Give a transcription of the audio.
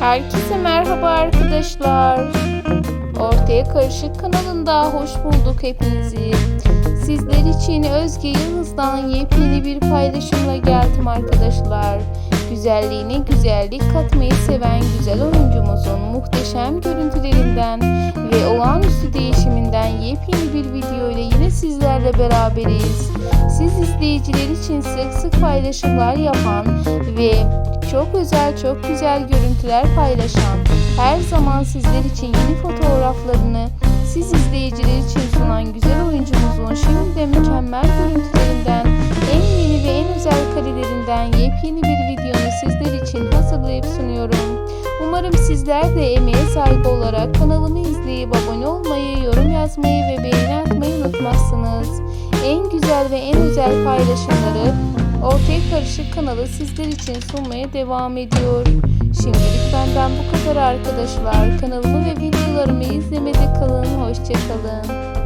Herkese merhaba arkadaşlar. Ortaya Karışık kanalında hoş bulduk hepinizi. Sizler için Özge Yıldız'dan yepyeni bir paylaşımla geldim arkadaşlar. Güzelliğine güzellik katmayı seven güzel oyuncumuzun muhteşem görüntülerinden ve olağanüstü değişiminden yepyeni bir video ile yine sizlerle beraberiz. Siz izleyiciler için sık sık paylaşımlar yapan ve çok özel, çok güzel görüntüler paylaşan, her zaman sizler için yeni fotoğraflarını siz izleyiciler için sunan güzel oyuncumuzun şimdi de mükemmel görüntülerinden, en yeni ve en özel karelerinden yepyeni bir videonu sizler için hazırlayıp sunuyorum. Umarım sizler de emeğe sahibi olarak kanalımı izleyip abone olmayı, yorum yazmayı ve beğeni atmayı unutmazsınız. En güzel ve en özel paylaşımları Ortaya Karışık kanalı sizler için sunmaya devam ediyor. Şimdilik benden bu kadar arkadaşlar. Kanalımı ve videolarımı izlemede kalın. Hoşçakalın.